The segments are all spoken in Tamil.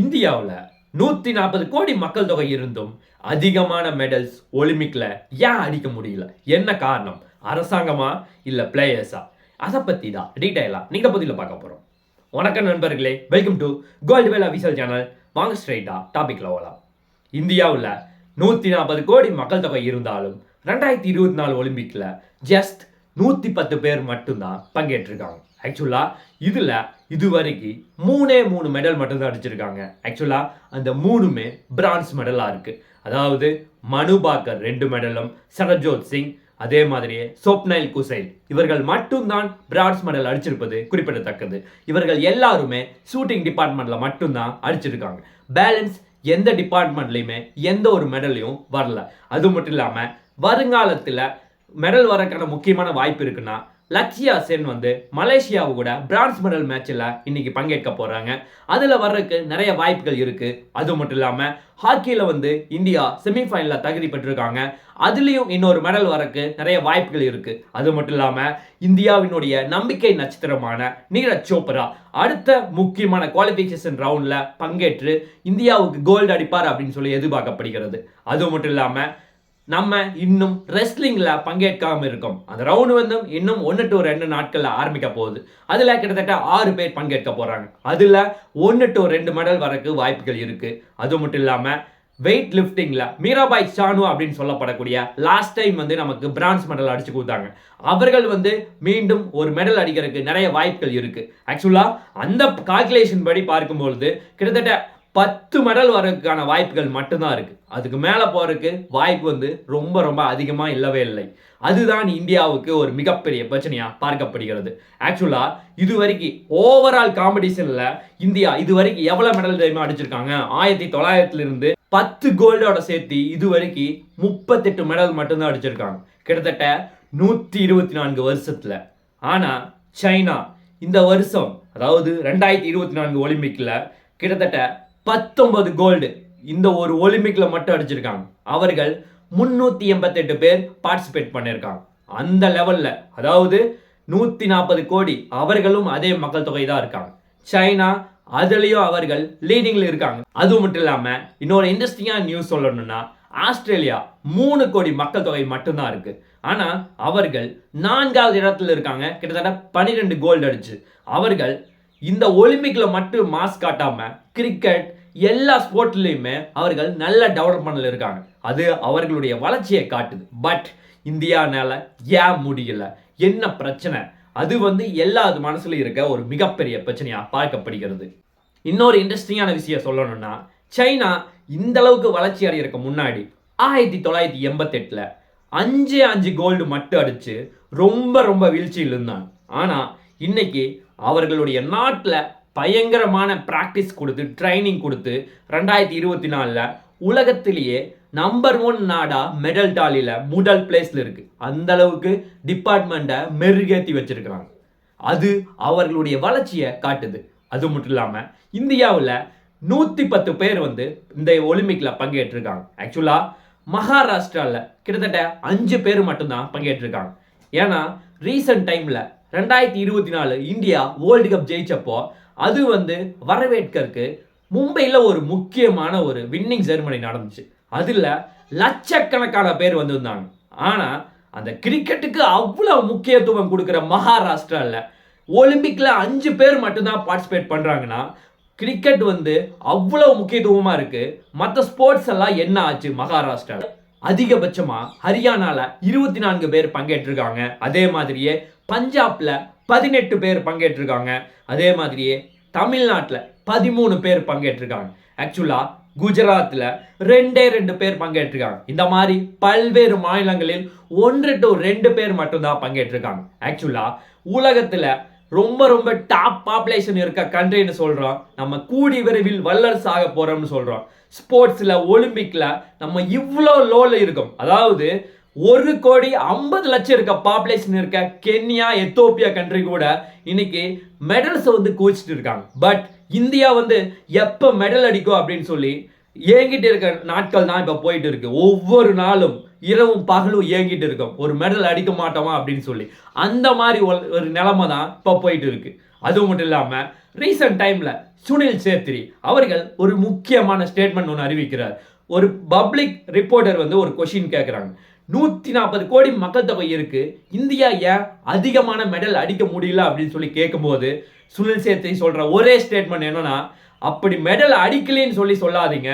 இந்தியாவில் நூற்றி நாற்பது கோடி மக்கள் தொகை இருந்தும் அதிகமான மெடல்ஸ் ஒலிம்பிக்ல ஏன் அடிக்க முடியல? என்ன காரணம்? அரசாங்கமா இல்லை பிளேயர்ஸா அதை பற்றி தான் டீட்டெயிலாக நீங்கள் பதில பார்க்க போகிறோம் வணக்கம் நண்பர்களே welcome to Gold Whale official channel வாங்க ஸ்ட்ரைட்டாக டாபிக்ல ஓலாம் இந்தியாவில் நூற்றி நாற்பது கோடி மக்கள் தொகை இருந்தாலும் ரெண்டாயிரத்தி இருபத்தி நாலு ஒலிம்பிக்கில் ஜஸ்ட் நூற்றி பத்து பேர் மட்டும்தான் பங்கேற்றிருக்காங்க. ஆக்சுவலாக இதில் இதுவரைக்கும் மூணே மூணு மெடல் மட்டும்தான் அடிச்சிருக்காங்க. ஆக்சுவலாக அந்த மூணுமே பிரான்ஸ் மெடலாக இருக்குது அதாவது மனு பாக்கர் ரெண்டு மெடலும் சரஜோத் சிங் அதே மாதிரியே சோப்னைல் குசைல். இவர்கள் மட்டும்தான் பிரான்ஸ் மெடல் அடிச்சிருப்பது குறிப்பிடத்தக்கது. இவர்கள் எல்லாருமே ஷூட்டிங் டிபார்ட்மெண்ட்டில் மட்டும்தான் அடிச்சிருக்காங்க. பேலன்ஸ் எந்த டிபார்ட்மெண்ட்லையுமே எந்த ஒரு மெடலையும் வரல. அது மட்டும் இல்லாமல் வருங்காலத்தில் மெடல் வரக்கான முக்கியமான வாய்ப்பு இருக்குன்னா லக்ஷியா சென் வந்து மலேசியாவு கூட பிரான்ஸ் மெடல் மேட்ச்சில் இன்னைக்கு பங்கேற்க போகிறாங்க அதில் வர்றதுக்கு நிறைய வாய்ப்புகள் இருக்குது அது மட்டும் இல்லாமல் ஹாக்கியில் வந்து இந்தியா செமிஃபைனலில் தகுதி பெற்றிருக்காங்க. அதுலேயும் இன்னொரு மெடல் வரக்கு நிறைய வாய்ப்புகள் இருக்குது அது மட்டும் இல்லாமல் இந்தியாவினுடைய நம்பிக்கை நட்சத்திரமான நீரஜ் சோப்ரா அடுத்த முக்கியமான குவாலிஃபிகேஷன் ரவுண்டில் பங்கேற்று இந்தியாவுக்கு கோல்டு அடிப்பார் அப்படின்னு சொல்லி எதிர்பார்க்கப்படுகிறது. அது மட்டும் இல்லாமல் நம்ம இன்னும் ரெஸ்லிங்கில் பங்கேற்காம இருக்கோம் அந்த ரவுண்டு வந்து இன்னும் ஒன்று டு ரெண்டு நாட்களில் ஆரம்பிக்க போகுது. அதில் கிட்டத்தட்ட ஆறு பேர் பங்கேற்க போகிறாங்க அதில் ஒன்று டு ரெண்டு மெடல் வரக்கு வாய்ப்புகள் இருக்குது அது மட்டும் இல்லாமல் வெயிட் லிஃப்டிங்கில் மீராபாய் சானு அப்படின்னு சொல்லப்படக்கூடிய லாஸ்ட் டைம் வந்து நமக்கு பிரான்ஸ் மெடல் அடிச்சு கொடுத்தாங்க. அவர்கள் வந்து மீண்டும் ஒரு மெடல் அடிக்கிறதுக்கு நிறைய வாய்ப்புகள் இருக்குது ஆக்சுவலாக அந்த கால்குலேஷன் படி பார்க்கும்பொழுது கிட்டத்தட்ட பத்து மெடல் வரதுக்கான வாய்ப்புகள் மட்டும்தான் இருக்குது அதுக்கு மேலே போகிறதுக்கு வாய்ப்பு வந்து ரொம்ப ரொம்ப அதிகமாக இல்லவே இல்லை. அதுதான் இந்தியாவுக்கு ஒரு மிகப்பெரிய பிரச்சனையாக பார்க்கப்படுகிறது. ஆக்சுவலாக இது வரைக்கும் ஓவரால் காம்படிஷனில் இந்தியா இது வரைக்கும் எவ்வளோ மெடல் தெரியுமா அடிச்சிருக்காங்க? ஆயிரத்தி தொள்ளாயிரத்துலேருந்து பத்து கோல்டோட சேர்த்து இது வரைக்கும் முப்பத்தெட்டு மெடல் மட்டும்தான் அடிச்சிருக்காங்க. கிட்டத்தட்ட நூற்றி இருபத்தி நான்கு வருஷத்தில். ஆனால் சைனா இந்த வருஷம் அதாவது ரெண்டாயிரத்தி இருபத்தி நான்கு ஒலிம்பிக்கில் கிட்டத்தட்ட பத்தொன்பது கோல்டு இந்த ஒரு ஒலிம்பிக்ல மட்டும் அடிச்சிருக்காங்க. அவர்கள் முன்னூத்தி எண்பத்தெட்டு பேர் பார்ட்டிசிபேட் பண்ணியிருக்காங்க அந்த லெவல்ல அதாவது நூத்தி நாற்பது கோடி அவர்களும் அதே மக்கள் தொகை தான் இருக்காங்க. சைனா அதுலயும் அவர்கள் லீடிங்ல இருக்காங்க. அது மட்டும் இல்லாம இன்னொரு இன்ட்ரெஸ்டிங்கான நியூஸ் சொல்லணும்னா ஆஸ்திரேலியா மூணு கோடி மக்கள் தொகை மட்டும்தான் இருக்கு. ஆனா அவர்கள் நான்காவது இடத்துல இருக்காங்க. கிட்டத்தட்ட பன்னிரெண்டு கோல்டு அடிச்சு. அவர்கள் இந்த ஒலிம்பிக்ல மட்டும் மாஸ் காட்டாம கிரிக்கெட் எல்லா ஸ்போர்ட்லையுமே அவர்கள் நல்ல டெவலப்மெண்ட்ல இருக்காங்க. அது அவர்களுடைய வளர்ச்சியை காட்டுது. பட் இந்தியானால ஏன் முடியல? என்ன பிரச்சனை? அது வந்து எல்லா மனசுலையும் இருக்க ஒரு மிகப்பெரிய பிரச்சனையா பார்க்கப்படுகிறது. இன்னொரு இன்ட்ரெஸ்டிங்கான விஷயம் சொல்லணும்னா சைனா இந்த அளவுக்கு வளர்ச்சி அடையிறக்கு முன்னாடி ஆயிரத்தி தொள்ளாயிரத்தி எண்பத்தெட்டில் அஞ்சு அஞ்சு கோல்டு மட்டும் அடித்து ரொம்ப ரொம்ப வீழ்ச்சியில் இருந்தாங்க. ஆனால் இன்னைக்கு அவர்களுடைய நாட்டில் பயங்கரமான ப்ராக்டிஸ் கொடுத்து ட்ரைனிங் கொடுத்து ரெண்டாயிரத்தி இருபத்தி நாலில் உலகத்திலேயே நம்பர் ஒன் நாடா மெடல் டாலியில் முதல் பிளேஸில் இருக்குது அந்த அளவுக்கு டிபார்ட்மெண்ட்டை மெருகேற்றி வச்சுருக்கிறாங்க. அது அவர்களுடைய வளர்ச்சியை காட்டுது. அது மட்டும் இல்லாமல் இந்தியாவில் நூற்றி பத்து பேர் வந்து இந்த ஒலிம்பிக்கில் பங்கேற்றிருக்காங்க. ஆக்சுவலாக மகாராஷ்டிராவில் கிட்டத்தட்ட அஞ்சு பேர் மட்டும்தான் பங்கேற்றிருக்காங்க. ஏன்னா ரீசன்ட் டைமில் ரெண்டாயிரத்தி இருபத்தி நாலு இந்தியா வேர்ல்டு கப் ஜெயிச்சப்போ அது வந்து வரவேற்கறதுக்கு மும்பையில் ஒரு முக்கியமான ஒரு வின்னிங் செருமனி நடந்துச்சு. அதில் லட்சக்கணக்கான பேர் வந்திருந்தாங்க. ஆனால் அந்த கிரிக்கெட்டுக்கு அவ்வளோ முக்கியத்துவம் கொடுக்குற மகாராஷ்டிராவில் ஒலிம்பிக்கில் அஞ்சு பேர் மட்டும்தான் பார்ட்டிசிபேட் பண்ணுறாங்கன்னா கிரிக்கெட் வந்து அவ்வளோ முக்கியத்துவமாக இருக்குது மற்ற ஸ்போர்ட்ஸ் எல்லாம் என்ன ஆச்சு மகாராஷ்டிராவில் அதிகபட்சமாக ஹரியானாவில் இருபத்தி நான்கு பேர் பங்கேற்றிருக்காங்க. அதே மாதிரியே பஞ்சாப்ல பதினெட்டு பேர் பங்கேற்றிருக்காங்க. அதே மாதிரியே தமிழ்நாட்டில் பதிமூணு பேர் பங்கேற்றிருக்காங்க. ஆக்சுவலாக குஜராத்தில் ரெண்டே ரெண்டு பேர் பங்கேற்றிருக்காங்க. இந்த மாதிரி பல்வேறு மாநிலங்களில் ஒன்று டு ரெண்டு பேர் மட்டும்தான் பங்கேற்றிருக்காங்க. ஆக்சுவலாக உலகத்தில் ரொம்ப ரொம்ப டாப் பாப்புலேஷன் இருக்க கண்ட்ரின்னு சொல்கிறோம் நம்ம கூடி விரைவில் வல்லரசு ஆக போகிறோம்னு சொல்கிறோம் ஸ்போர்ட்ஸில் ஒலிம்பிக்கில் நம்ம இவ்வளோ லோவில் இருக்கோம். அதாவது ஒரு கோடி ஐம்பது லட்சம் இருக்க பாப்புலேஷன் இருக்க கென்யா எத்தோப்பியா கண்ட்ரி கூட இன்னைக்கு மெடல்ஸை வந்து குவிச்சிட்டு இருக்காங்க. பட் இந்தியா வந்து எப்போ மெடல் அடிக்கும் அப்படின்னு சொல்லி ஏங்கிட்டு இருக்க நாட்கள் தான் இப்போ போயிட்டு இருக்கு. ஒவ்வொரு நாளும் இரவும் பகலும் ஏங்கிட்டு இருக்கோம். ஒரு மெடல் அடிக்க மாட்டோமா அப்படின்னு சொல்லி. அந்த மாதிரி ஒரு ஒரு நிலைமை தான் இப்போ போயிட்டு இருக்கு. அது மட்டும் இல்லாமல் ரீசன்ட் டைமில் சுனில் சேத்ரி அவர்கள் ஒரு முக்கியமான ஸ்டேட்மெண்ட் ஒன்று அறிவிக்கிறார். ஒரு பப்ளிக் ரிப்போர்ட்டர் வந்து ஒரு கொஷின் கேட்குறாங்க நூற்றி நாற்பது கோடி மக்கள் தொகை இருக்குது இந்தியா ஏன் அதிகமான மெடல் அடிக்க முடியல அப்படின்னு சொல்லி கேட்கும்போது சுனில் சேத்ரி சொல்கிற ஒரே ஸ்டேட்மெண்ட் என்னன்னா அப்படி மெடல் அடிக்கலைன்னு சொல்லி சொல்லாதீங்க.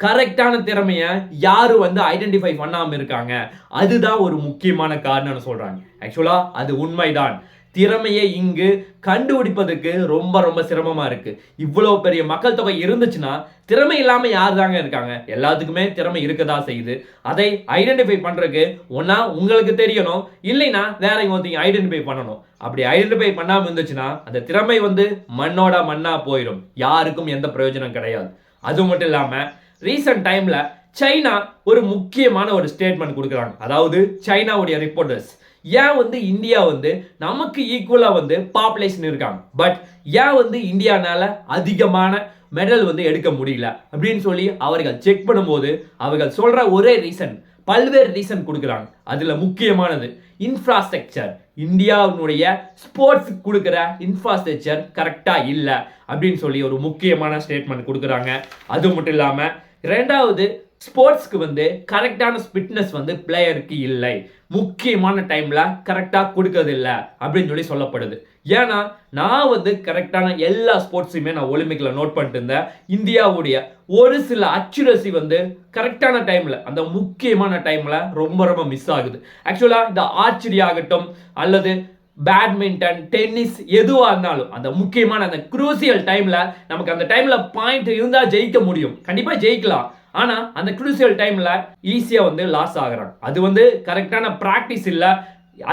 கரெக்டான திறமையை யார் வந்து ஐடென்டிஃபை பண்ணாமல் இருக்காங்க. அதுதான் ஒரு முக்கியமான காரணம்னு சொல்கிறாங்க ஆக்சுவலாக அது உண்மைதான். திறமையை இங்கு கண்டுபிடிப்பதற்கு ரொம்ப ரொம்ப சிரமமாக இருக்குது இவ்வளோ பெரிய மக்கள் தொகை இருந்துச்சுன்னா திறமை இல்லாமல் யார் தாங்க இருக்காங்க? எல்லாத்துக்குமே திறமை இருக்கதா செய்யுது. அதை ஐடென்டிஃபை பண்ணுறதுக்கு ஒன்றா உங்களுக்கு தெரியணும். இல்லைன்னா வேற ஒருத்தங்க ஐடென்டிஃபை பண்ணணும். அப்படி ஐடென்டிஃபை பண்ணாமல் இருந்துச்சுன்னா அந்த திறமை வந்து மண்ணோட மண்ணாக போயிடும். யாருக்கும் எந்த பிரயோஜனம் கிடையாது. அது மட்டும் இல்லாமல் ரீசன்ட் டைமில் சைனா ஒரு முக்கியமான ஒரு ஸ்டேட்மெண்ட் கொடுக்குறாங்க. அதாவது சைனாவுடைய ரிப்போர்ட்டர்ஸ் ஏன் வந்து இந்தியா வந்து நமக்கு ஈக்குவலாக வந்து பாப்புலேஷன் இருக்காங்க? பட் ஏன் வந்து இந்தியானால அதிகமான மெடல் வந்து எடுக்க முடியல? அப்படின்னு சொல்லி அவர்கள் செக் பண்ணும்போது அவர்கள் சொல்கிற ஒரே ரீசன் பல்வேறு ரீசன் கொடுக்குறாங்க. அதில் முக்கியமானது இன்ஃப்ராஸ்ட்ரக்சர் இந்தியாவினுடைய ஸ்போர்ட்ஸ் கொடுக்குற இன்ஃப்ராஸ்ட்ரக்சர் கரெக்டாக இல்லை அப்படின்னு சொல்லி ஒரு முக்கியமான ஸ்டேட்மெண்ட் கொடுக்குறாங்க. அது மட்டும் இல்லாமல் ரெண்டாவது ஸ்போர்ட்ஸ்க்கு வந்து கரெக்டான ஃபிட்னஸ் வந்து பிளேயருக்கு இல்லை. முக்கியமான டைமில் கரெக்டாக கொடுக்கறது இல்லை அப்படின்னு சொல்லி சொல்லப்படுது. ஏன்னா நான் வந்து கரெக்டான எல்லா ஸ்போர்ட்ஸையுமே நான் ஒலிம்பிக்கில் நோட் பண்ணிட்டு இருந்தேன். இந்தியாவுடைய ஒரு சில அச்சுரசி வந்து கரெக்டான டைமில் அந்த முக்கியமான டைமில் ரொம்ப ரொம்ப மிஸ் ஆகுது. ஆக்சுவலாக இந்த ஆர்ச்சரி ஆகட்டும் அல்லது பேட்மிண்டன் டென்னிஸ் எதுவாக இருந்தாலும் அந்த முக்கியமான அந்த குரூசியல் டைமில் நமக்கு அந்த டைமில் பாயிண்ட் இருந்தால் ஜெயிக்க முடியும். கண்டிப்பாக ஜெயிக்கலாம். ஆனால் அந்த குரூசியல் டைமில் ஈஸியாக வந்து லாஸ் ஆகுறாங்க அது வந்து கரெக்டான ப்ராக்டிஸ் இல்லை.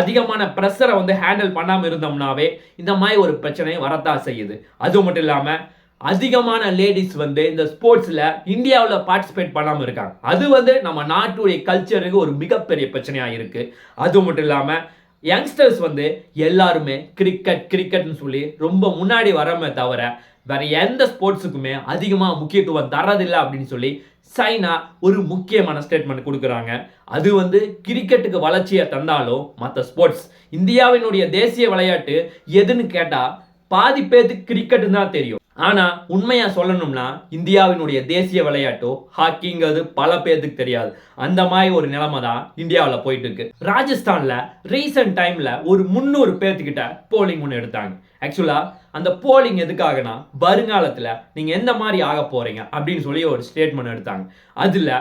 அதிகமான ப்ரெஷரை வந்து ஹேண்டில் பண்ணாமல் இருந்தோம்னாவே இந்த மாதிரி ஒரு பிரச்சனை வரத்தான் செய்யுது. அது மட்டும் இல்லாமல் அதிகமான லேடிஸ் வந்து இந்த ஸ்போர்ட்ஸில் இந்தியாவில் பார்ட்டிசிபேட் பண்ணாமல் இருக்காங்க. அது வந்து நம்ம நாட்டுடைய கல்ச்சருக்கு ஒரு மிகப்பெரிய பிரச்சனையாக இருக்குது அது மட்டும் இல்லாமல் யங்ஸ்டர்ஸ் வந்து எல்லாருமே கிரிக்கெட் கிரிக்கெட்னு சொல்லி ரொம்ப முன்னாடி வராமல் தவிர வேற எந்த ஸ்போர்ட்ஸுக்குமே அதிகமாக முக்கியத்துவம் தரதில்லை அப்படின்னு சொல்லி சைனா ஒரு முக்கியமான ஸ்டேட்மெண்ட் கொடுக்குறாங்க. அது வந்து கிரிக்கெட்டுக்கு வளர்ச்சியை தந்தாலும் மற்ற ஸ்போர்ட்ஸ். இந்தியாவினுடைய தேசிய விளையாட்டு எதுன்னு கேட்டால் பாதி பேத்துக்கு கிரிக்கெட்டு தான் தெரியும். ஆனால் உண்மையாக சொல்லணும்னா இந்தியாவினுடைய தேசிய விளையாட்டோ ஹாக்கிங்கிறது பல பேர்த்துக்கு தெரியாது. அந்த மாதிரி ஒரு நிலைமை தான் இந்தியாவில் போயிட்டு இருக்கு. ராஜஸ்தானில் ரீசெண்ட் டைமில் ஒரு முந்நூறு பேர்த்துக்கிட்ட போலிங் ஒன்று எடுத்தாங்க. ஆக்சுவலாக அந்த போலிங் எதுக்காகனா வருங்காலத்தில் நீங்கள் எந்த மாதிரி ஆக போகிறீங்க அப்படின்னு சொல்லி ஒரு ஸ்டேட்மெண்ட் எடுத்தாங்க. அதில்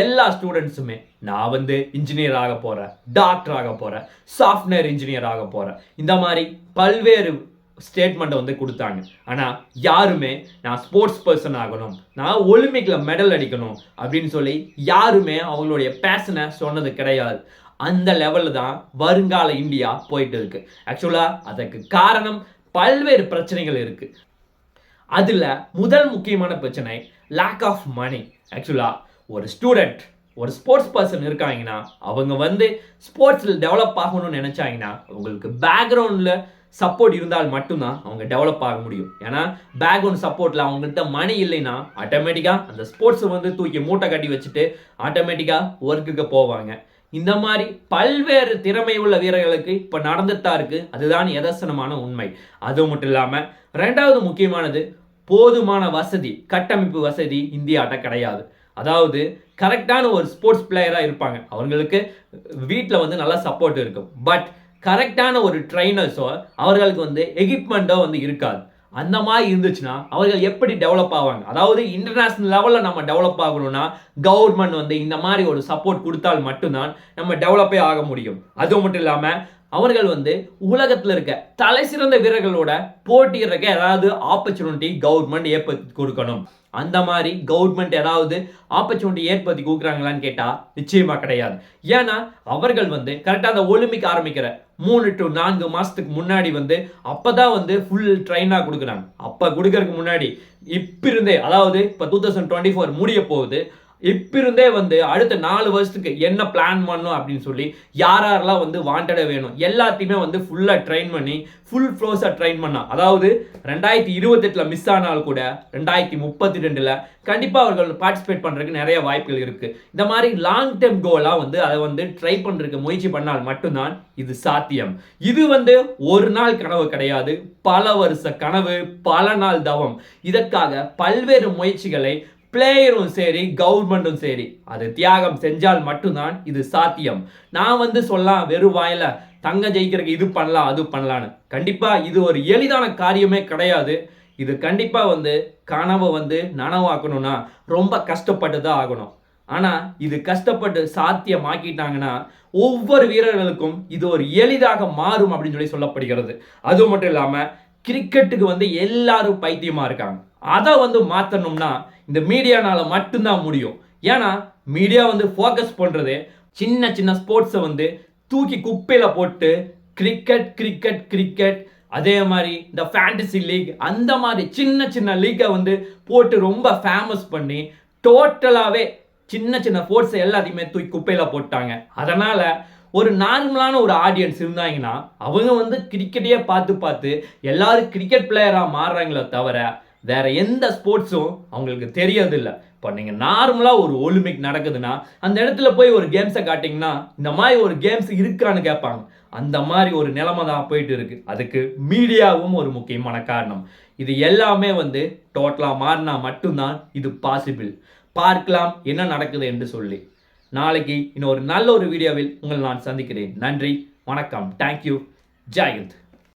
எல்லா ஸ்டூடெண்ட்ஸுமே நான் வந்து இன்ஜினியர் ஆக போகிறேன் டாக்டர் ஆக போகிறேன் சாஃப்ட்வேர் இன்ஜினியர் ஆக போகிறேன் இந்த மாதிரி பல்வேறு ஸ்டேட்மெண்ட்டை வந்து கொடுத்தாங்க. ஆனால் யாருமே நான் ஸ்போர்ட்ஸ் பர்சன் ஆகணும் நான் ஒலிம்பிக்கில் மெடல் அடிக்கணும் அப்படின்னு சொல்லி யாருமே அவங்களுடைய பேஷனை சொன்னது கிடையாது. அந்த லெவலில் தான் வருங்கால இந்தியா போயிட்டு இருக்கு. ஆக்சுவலாக அதற்கு காரணம் பல்வேறு பிரச்சனைகள் இருக்குது அதில் முதல் முக்கியமான பிரச்சனை லேக் ஆஃப் மணி ஆக்சுவலாக ஒரு ஸ்டூடெண்ட் ஒரு ஸ்போர்ட்ஸ் பர்சன் இருக்காங்கன்னா அவங்க வந்து ஸ்போர்ட்ஸில் டெவலப் ஆகணும்னு நினச்சாங்கன்னா அவங்களுக்கு பேக்ரவுண்டில் சப்போர்ட் இருந்தால் மட்டும்தான் அவங்க டெவலப் ஆக முடியும். ஏன்னா பேக்ரவுண்ட் சப்போர்ட்டில் அவங்கள்ட்ட மணி இல்லைன்னா ஆட்டோமேட்டிக்காக அந்த ஸ்போர்ட்ஸை வந்து தூக்கி மூட்டை கட்டி வச்சுட்டு ஆட்டோமேட்டிக்காக ஒர்க்குக்கு போவாங்க. இந்த மாதிரி பல்வேறு திறமை உள்ள வீரர்களுக்கு இப்போ நடந்துட்டு தான் இருக்கு. அதுதான் எதர்சனமான உண்மை. அது மட்டும் இல்லாமல் ரெண்டாவது முக்கியமானது போதுமான வசதி கட்டமைப்பு வசதி இந்தியாட்ட கிடையாது. அதாவது கரெக்டான ஒரு ஸ்போர்ட்ஸ் பிளேயராக இருப்பாங்க. அவங்களுக்கு வீட்டில் வந்து நல்லா சப்போர்ட் இருக்கும். பட் கரெக்டான ஒரு ட்ரைனர்ஸோ அவர்களுக்கு வந்து எக்யூப்மெண்ட்டோ வந்து இருக்காது. அந்த மாதிரி இருந்துச்சுன்னா அவர்கள் எப்படி டெவலப் ஆவாங்க? அதாவது இன்டர்நேஷ்னல் லெவலில் நம்ம டெவலப் ஆகணும்னா கவர்மெண்ட் வந்து இந்த மாதிரி ஒரு சப்போர்ட் கொடுத்தால் மட்டும்தான் நம்ம டெவலப்பே ஆக முடியும். அது மட்டும் இல்லாமல் அவர்கள் வந்து உலகத்தில் இருக்க தலை சிறந்த வீரர்களோட போட்டியிடுறக்க ஏதாவது ஆப்பர்ச்சுனிட்டி கவர்மெண்ட் ஏற்படுத்தி கொடுக்கணும். அந்த மாதிரி கவர்மெண்ட் ஏதாவது ஆப்பர்ச்சுனிட்டி ஏற்படுத்தி கொடுக்குறாங்களான்னு கேட்டால் நிச்சயமாக கிடையாது. ஏன்னா அவர்கள் வந்து கரெக்டாக அந்த ஒலிம்பிக் ஆரம்பிக்கிற மூணு டு நான்கு மாதத்துக்கு முன்னாடி வந்து அப்போ தான் வந்து ஃபுல் ட்ரெயினாக கொடுக்குறாங்க. அப்போ கொடுக்கறதுக்கு முன்னாடி இப்போ இருந்தே அதாவது இப்போ டூ தௌசண்ட் டுவெண்ட்டி ஃபோர் முடிய போகுது. இப்பிருந்தே வந்து அடுத்த நாலு வருஷத்துக்கு என்ன பிளான் பண்ணும் அப்படின்னு சொல்லி யார் யாரெல்லாம் வந்து வாண்டடாக வேணும்? எல்லாத்தையுமே வந்து ஃபுல்லாக ட்ரெயின் பண்ணி ஃபுல் ஃப்ளோஸாக ட்ரெயின் பண்ணா. அதாவது ரெண்டாயிரத்தி இருபத்தெட்டில் மிஸ் ஆனாலும் கூட ரெண்டாயிரத்தி முப்பத்தி ரெண்டில் கண்டிப்பாக அவர்கள் பார்ட்டிசிபேட் பண்ணுறதுக்கு நிறைய வாய்ப்புகள் இருக்குது இந்த மாதிரி லாங் டேர்ம் கோலாக வந்து அதை வந்து ட்ரை பண்ணுறதுக்கு முயற்சி பண்ணால் மட்டும்தான் இது சாத்தியம். இது வந்து ஒரு நாள் கனவு கிடையாது. பல வருஷ கனவு பல நாள் தவம். இதற்காக பல்வேறு முயற்சிகளை பிளேயரும் சரி கவர்மெண்ட்டும் சரி அது தியாகம் செஞ்சால் மட்டும்தான் இது சாத்தியம். நான் வந்து சொல்லலாம் வெறும் வாயில தங்க ஜெயிக்கிறதுக்கு இது பண்ணலாம் அது பண்ணலான்னு கண்டிப்பாக இது ஒரு எளிதான காரியமே கிடையாது. இது கண்டிப்பாக வந்து கனவை வந்து நனவாக்கணும்னா ரொம்ப கஷ்டப்பட்டு தான் ஆகணும். ஆனால் இது கஷ்டப்பட்டு சாத்தியமாக்கிட்டாங்கன்னா ஒவ்வொரு வீரர்களுக்கும் இது ஒரு எளிதாக மாறும் அப்படின்னு சொல்லி சொல்லப்படுகிறது. அது மட்டும் இல்லாமல் கிரிக்கெட்டுக்கு வந்து எல்லாரும் பைத்தியமாக இருக்காங்க. அதை வந்து மாற்றணும்னா இந்த மீடியானால் மட்டும்தான் முடியும். ஏன்னா மீடியா வந்து ஃபோக்கஸ் பண்ணுறது சின்ன சின்ன ஸ்போர்ட்ஸை வந்து தூக்கி குப்பையில் போட்டு கிரிக்கெட் கிரிக்கெட் கிரிக்கெட் அதே மாதிரி இந்த ஃபேண்டசி லீக் அந்த மாதிரி சின்ன சின்ன லீக்கை வந்து போட்டு ரொம்ப ஃபேமஸ் பண்ணி டோட்டலாகவே சின்ன சின்ன ஸ்போர்ட்ஸை எல்லாத்தையுமே தூக்கி குப்பையில் போட்டாங்க. அதனால் ஒரு நார்மலான ஒரு ஆடியன்ஸ் இருந்தாங்கன்னா அவங்க வந்து கிரிக்கெட்டையே பார்த்து பார்த்து எல்லாரும் கிரிக்கெட் பிளேயராக மாறுறாங்களே தவிர வேற எந்த ஸ்போர்ட்ஸும் அவங்களுக்கு தெரியறதில்ல இப்போ நீங்கள் நார்மலாக ஒரு ஒலிம்பிக் நடக்குதுன்னா அந்த இடத்துல போய் ஒரு கேம்ஸை காட்டிங்கன்னா இந்த மாதிரி ஒரு கேம்ஸ் இருக்கான்னு கேட்பாங்க. அந்த மாதிரி ஒரு நிலைமை தான் போயிட்டு இருக்கு. அதுக்கு மீடியாவும் ஒரு முக்கியமான காரணம். இது எல்லாமே வந்து டோட்டலாக மாறினா மட்டும்தான் இது பாசிபிள் பார்க்கலாம் என்ன நடக்குது என்று சொல்லி. நாளைக்கு இன்னொரு நல்ல ஒரு வீடியோவில் உங்களை நான் சந்திக்கிறேன். நன்றி வணக்கம். தேங்க்யூ ஜெயந்த்